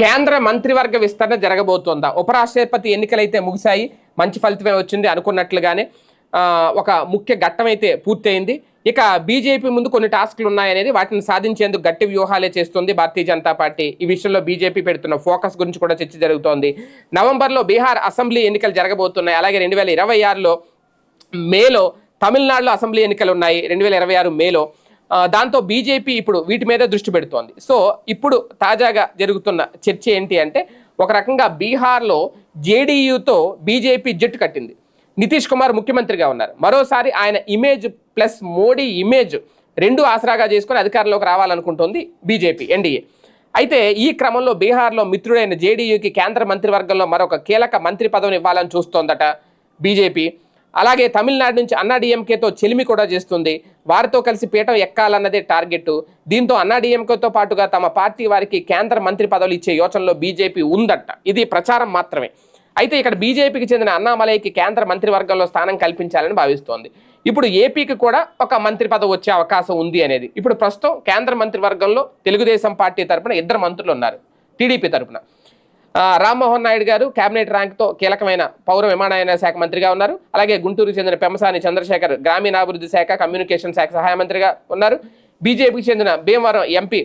కేంద్ర మంత్రివర్గ విస్తరణ జరగబోతోందా? ఉపరాష్ట్రపతి ఎన్నికలైతే ముగిశాయి మంచి ఫలితమే వచ్చింది అనుకున్నట్లుగానే ఒక ముఖ్య ఘట్టం అయితే పూర్తయింది. ఇక బీజేపీ ముందు కొన్ని టాస్క్లు ఉన్నాయనేది వాటిని సాధించేందుకు గట్టి వ్యూహాలే చేస్తుంది భారతీయ జనతా పార్టీ. ఈ విషయంలో బీజేపీ పెడుతున్న ఫోకస్ గురించి కూడా చర్చ జరుగుతోంది. నవంబర్లో బీహార్ అసెంబ్లీ ఎన్నికలు జరగబోతున్నాయి. అలాగే రెండు వేల ఇరవై ఆరులో మేలో తమిళనాడులో అసెంబ్లీ ఎన్నికలు ఉన్నాయి. రెండు వేల ఇరవై ఆరు మేలో దాంతో బీజేపీ ఇప్పుడు వీటి మీద దృష్టి పెడుతోంది. సో ఇప్పుడు తాజాగా జరుగుతున్న చర్చ ఏంటి అంటే ఒక రకంగా బీహార్లో జేడీయూతో బీజేపీ జట్టు కట్టింది. నితీష్ కుమార్ ముఖ్యమంత్రిగా ఉన్నారు. మరోసారి ఆయన ఇమేజ్ ప్లస్ మోడీ ఇమేజ్ రెండు ఆసరాగా చేసుకుని అధికారంలోకి రావాలనుకుంటోంది బీజేపీ ఎన్డీఏ అయితే ఈ క్రమంలో బీహార్లో మిత్రుడైన జేడీయూకి కేంద్ర మంత్రివర్గంలో మరొక కీలక మంత్రి పదవిని ఇవ్వాలని చూస్తోందట బీజేపీ. అలాగే తమిళనాడు నుంచి అన్నాడీఎంకేతో చెలిమి కూడా చేస్తుంది. వారితో కలిసి పీఠం ఎక్కాలన్నదే టార్గెట్. దీంతో అన్నాడీఎంకేతో పాటుగా తమ పార్టీ వారికి కేంద్ర మంత్రి పదవులు ఇచ్చే యోచనలో బీజేపీ ఉందట. ఇది ప్రచారం మాత్రమే. అయితే ఇక్కడ బీజేపీకి చెందిన అన్నామలైకి కేంద్ర మంత్రివర్గంలో స్థానం కల్పించాలని భావిస్తోంది. ఇప్పుడు ఏపీకి కూడా ఒక మంత్రి పదవి వచ్చే అవకాశం ఉంది అనేది. ఇప్పుడు ప్రస్తుతం కేంద్ర మంత్రివర్గంలో తెలుగుదేశం పార్టీ తరపున ఇద్దరు మంత్రులు ఉన్నారు. టీడీపీ తరపున. రామ్మోహన్ నాయుడు గారు కేబినెట్ ర్యాంక్తో కీలకమైన పౌర విమానయాన శాఖ మంత్రిగా ఉన్నారు. అలాగే గుంటూరుకు చెందిన పెమసాని చంద్రశేఖర్ గ్రామీణాభివృద్ధి శాఖ కమ్యూనికేషన్ శాఖ సహాయ మంత్రిగా ఉన్నారు. బీజేపీకి చెందిన భీమవరం ఎంపీ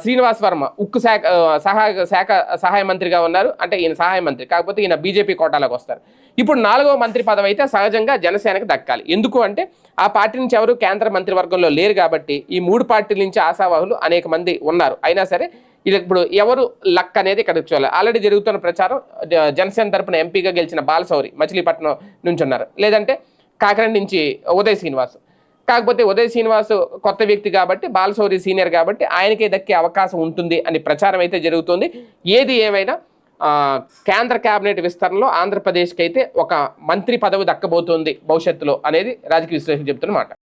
శ్రీనివాస్ వర్మ ఉక్కు శాఖ సహాయ శాఖ సహాయ మంత్రిగా ఉన్నారు. అంటే ఈయన సహాయ మంత్రి కాకపోతే ఈయన బీజేపీ కోటాలోకి వస్తారు. ఇప్పుడు నాలుగవ మంత్రి పదవి అయితే సహజంగా జనసేనకు దక్కాలి. ఎందుకు అంటే ఆ పార్టీ నుంచి ఎవరు కేంద్ర మంత్రివర్గంలో లేరు కాబట్టి ఈ మూడు పార్టీల నుంచి ఆశావాహులు అనేక మంది ఉన్నారు. అయినా సరే ఇది ఇప్పుడు ఎవరు లక్ అనేది ఇక్కడ చూడాలి. ఆల్రెడీ జరుగుతున్న ప్రచారం జ- జనసేన తరపున ఎంపీగా గెలిచిన బాలసౌరి మచిలీపట్నం నుంచి ఉన్నారు. లేదంటే కాకినాడ నుంచి ఉదయ్ శ్రీనివాస్. కాకపోతే ఉదయ్ శ్రీనివాస్ కొత్త వ్యక్తి కాబట్టి బాలసౌరి సీనియర్ కాబట్టి ఆయనకే దక్కే అవకాశం ఉంటుంది అని ప్రచారం అయితే జరుగుతుంది. ఏది ఏమైనా కేంద్ర కేబినెట్ విస్తరణలో ఆంధ్రప్రదేశ్కి అయితే ఒక మంత్రి పదవి దక్కబోతోంది భవిష్యత్తులో అనేది రాజకీయ విశ్లేషణ చెబుతున్నమాట